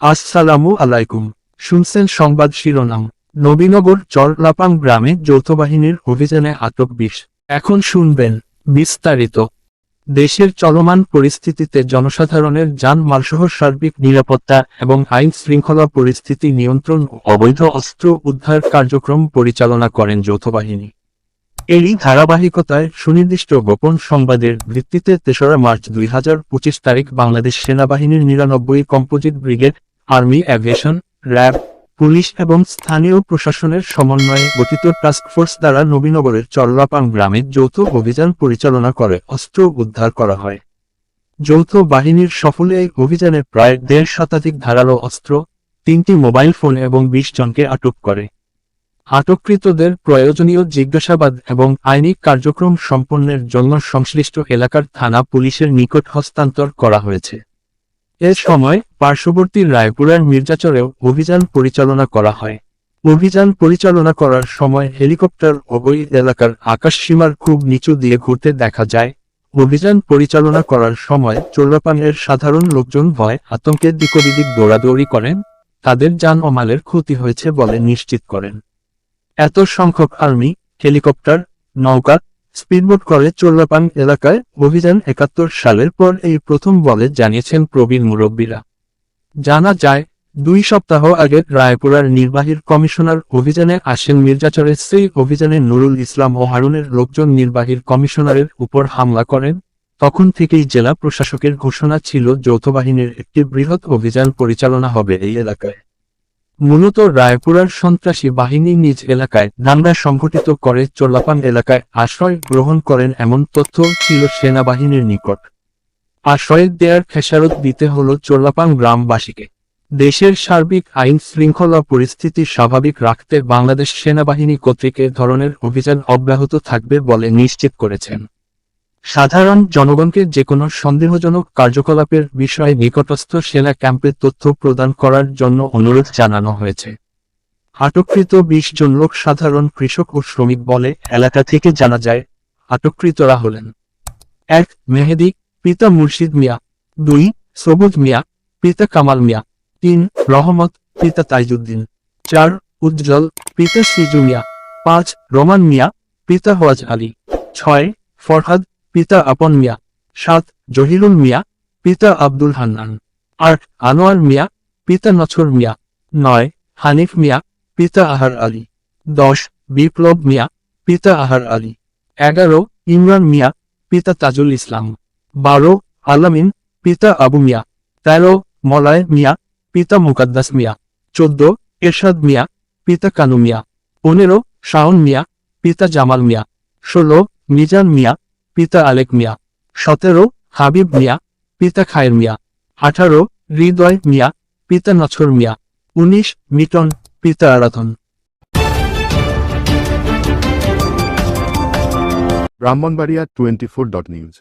আসসালামু আলাইকুম। শুনছেন সংবাদ শিরোনাম। নবীনগর চরলাপাং গ্রামে যৌথ বাহিনীর অভিযানে আটক বিষ এখন শুনবেন বিস্তারিত। দেশের চলমান পরিস্থিতিতে জনসাধারণের যান মালসহ সার্বিক নিরাপত্তা এবং আইন শৃঙ্খলা পরিস্থিতি নিয়ন্ত্রণ ও অবৈধ অস্ত্র উদ্ধার কার্যক্রম পরিচালনা করেন যৌথ বাহিনী এরই ধারাবাহিকতায় সুনির্দিষ্ট গোপন সংবাদের ভিত্তিতে তেসরা মার্চ দুই হাজার পঁচিশ তারিখ বাংলাদেশ সেনাবাহিনীর নিরানব্বই composite brigade army aviation RAB, police এবং স্থানীয় প্রশাসনের সমন্বয়ে গঠিত টাস্কফোর্স দ্বারা নবীনগরের চরলাপাং গ্রামে যৌথ অভিযান পরিচালনা করে, অস্ত্র উদ্ধার করা হয়। যৌথ বাহিনীর সফলে এই অভিযানে প্রায় দেড় শতাধিক ধারালো অস্ত্র, তিনটি মোবাইল ফোন এবং বিশ জনকে আটক করে। আটককৃতদের প্রয়োজনীয় জিজ্ঞাসাবাদ এবং আইনি কার্যক্রম সম্পন্নের জন্য সংশ্লিষ্ট এলাকার থানা পুলিশের নিকট হস্তান্তর করা হয়েছে। এ সময় পার্শ্ববর্তী রায়পুরার মির্জাচরেও অভিযান পরিচালনা করা হয়। অভিযান পরিচালনা করার সময় হেলিকপ্টার ওই এলাকার আকাশসীমার খুব নিচু দিয়ে ঘুরতে দেখা যায়। অভিযান পরিচালনা করার সময় চোল্লাপানের সাধারণ লোকজন ভয় আতঙ্কের দিকবিদিক দৌড়াদৌড়ি করেন। তাদের যান ও মালের ক্ষতি হয়েছে বলে নিশ্চিত করেন। এত সংখ্যক আর্মি, হেলিকপ্টার, নৌকা স্পিডবোট করে চোল্লাপান এলাকায় অভিযান একাত্তর সালের পর এই প্রথম বলে জানিয়েছেন প্রবীণ মুরব্বীরা। জানা যায়, দুই সপ্তাহ আগে রায়পুরার নির্বাহীর কমিশনার অভিযানে আসেন মির্জাচরের সেই অভিযানে নুরুল ইসলাম ও হারুনের লোকজন নির্বাহীর কমিশনারের উপর হামলা করেন। তখন থেকেই জেলা প্রশাসকের ঘোষণা ছিল, যৌথ বাহিনীর একটি বৃহৎ অভিযান পরিচালনা হবে এই এলাকায়। মূলত রায়পুরার সন্ত্রাসী বাহিনী নিজ এলাকায় দাঙ্গা সংঘটিত করে চোল্লাপান এলাকায় আশ্রয় গ্রহণ করেন এমন তথ্য ছিল সেনাবাহিনীর নিকট। আশ্রয় দেয়ার খেসারত দিতে হল চোল্লাপান গ্রামবাসীকে। দেশের সার্বিক আইন শৃঙ্খলা পরিস্থিতি স্বাভাবিক রাখতে বাংলাদেশ সেনাবাহিনী কর্তৃক ধরনের অভিযান অব্যাহত থাকবে বলে নিশ্চিত করেছেন। সাধারণ জনগণকে যে কোনো সন্দেহজনক কার্যকলাপের বিষয়ে নিকটস্থ সেনা ক্যাম্পে তথ্য প্রদান করার জন্য অনুরোধ জানানো হয়েছে। আটককৃত বিশ জন লোক সাধারণ কৃষক ও শ্রমিক বলে এলাকা থেকে জানা যায়, আটককৃতরা হলেন এক মেহেদি, পিতা মুর্শিদ মিয়া, দুই সবুজ মিয়া, পিতা কামাল মিয়া, তিন রহমত, পিতা তাইজুদ্দিন, চার উজ্জ্বল, পিতা সিজু মিয়া, পাঁচ রোমান মিয়া, পিতা হওয়াজ আলী, ছয় ফরহাদ পিতা আপন মিয়া, সাত জহিরুল মিয়া, পিতা আব্দুল হান্নান, আট আনোয়ার মিয়া, পিতা নছর মিয়া, নয় হানিফ মিয়া, পিতা আহার আলী, দশ বিপ্লব মিয়া, পিতা আহার আলী, এগারো ইমরান মিয়া, পিতা তাজুল ইসলাম, বারো আলামিন, পিতা আবু মিয়া, তেরো মলায় মিয়া, পিতা মুকাদ্দাস মিয়া, চোদ্দ এরশাদ মিয়া, পিতা কানু মিয়া, পনেরো শাওন মিয়া, পিতা জামাল মিয়া, ষোলো মিজান মিয়া পিতা আলেক মিয়া। সতেরো, হাবিব মিয়া, পিতা খায়ের মিয়া। আঠারো, হৃদয় মিয়া, পিতা নছর মিয়া। উনিশ, মিটন, পিতা Aradhan. Brahmanbaria twenty four dot news.